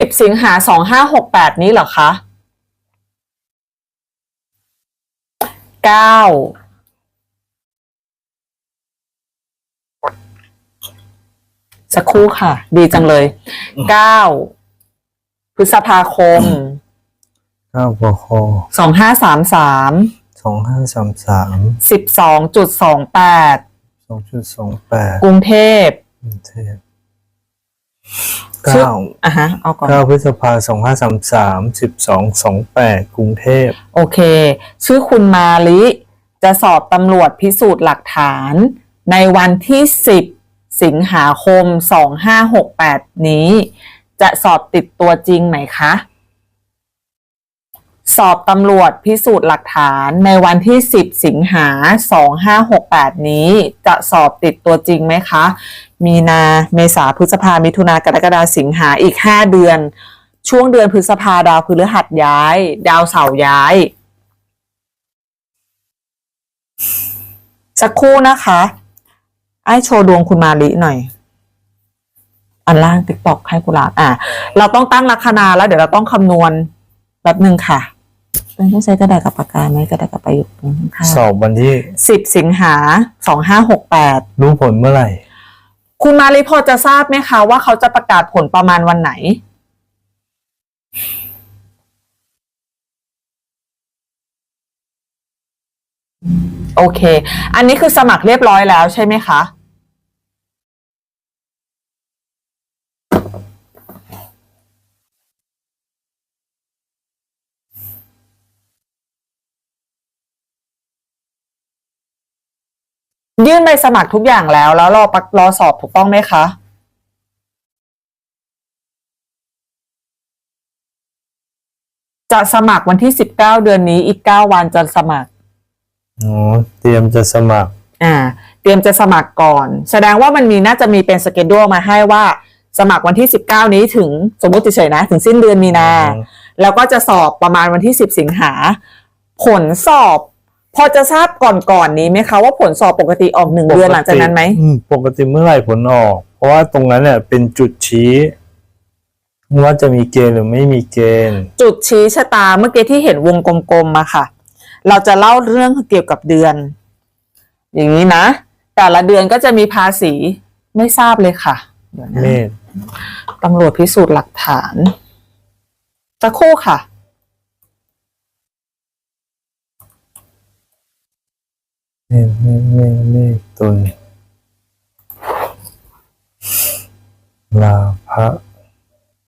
สิบสิงหาสองห้าหกแปดนี้เหรอคะเก้าสักครู่ค่ะ ดีจังเลยเก้าพฤษภาคมเก้าปคสองห้าสามสามสองห้าสามสามสิบสองจุดสองแปดสองจุดสองแปดกรุงเทพกรุงเทพชื่อ เก้าอะฮะเอาก่อน เก้าพฤษภาสองห้าสามสามสิบสองสองแปดกรุงเทพ โอเค ชื่อคุณมาลิ จะสอบตำรวจพิสูจน์หลักฐาน ในวันที่10สิงหาคม2568นี้ จะสอบติดตัวจริงไหมคะ สอบตำรวจพิสูจน์หลักฐานในวันที่ 10 สิงหา 2568 นี้ จะสอบติดตัวจริงไหมคะ มีนาเมษาพฤษภามิถุนากรกฎาสิงหาอีก 5 เดือน ช่วงเดือนพฤษภาดาวพฤหัสย้าย ดาวเสาร์ย้าย สักครู่นะคะ ไอ้โชว์ดวงคุณมาลิหน่อยอันล่างติ๊กตอกให้กุหลาบอะ เราต้องตั้งลัคนาแล้วเดี๋ยวเราต้องคำนวณแบบหนึ่งค่ะ ต้องใช้กระดาษกับปากกาไหมกระดาษกับประยุกต์ค่ะสอบวันที่สิบสิงหาสองห้าหกแปดรู้ผลเมื่อไหร่ คุณมาลิพอจะทราบไหมคะว่าเขาจะประกาศผลประมาณวันไหน โอเค อันนี้คือสมัครเรียบร้อยแล้วใช่ไหมคะ ยื่นใบสมัครทุกอย่างแล้ว แล้วรอปักรอสอบถูกต้องไหมคะจะสมัครวันที่สิบเก้าเดือนนี้อีกเก้าวันจะสมัครอ๋อเตรียมจะสมัคร อ่า เตรียมจะสมัครก่อน แสดงว่ามันมีน่าจะมีเป็นสเกจดูมาให้ว่า สมัครวันที่สิบเก้านี้ถึงสมมติเฉยๆนะ ถึงสิ้นเดือนมีนาอืมแล้วก็จะสอบประมาณวันที่สิบสิงหา ผลสอบ พอจะทราบก่อนๆนี้ไหมคะว่าผลสอบปกติออกหนึ่งเดือนหลังจากนั้นไหมอืปกติเมื่อไหร่ผลออก เพราะว่าตรงนั้นเนี่ยเป็นจุดชี้ว่าจะมีเกณฑ์หรือไม่มีเกณฑ์ จุดชี้ชะตาเมื่อกี้ที่เห็นวงกลมๆมาค่ะ เราจะเล่าเรื่องเกี่ยวกับเดือน อย่างนี้นะ แต่ละเดือนก็จะมีภาษีไม่ทราบเลยค่ะเดี๋ยวเมนะษตำรวจพิสูจน์หลักฐานสักครู่ค่ะ เม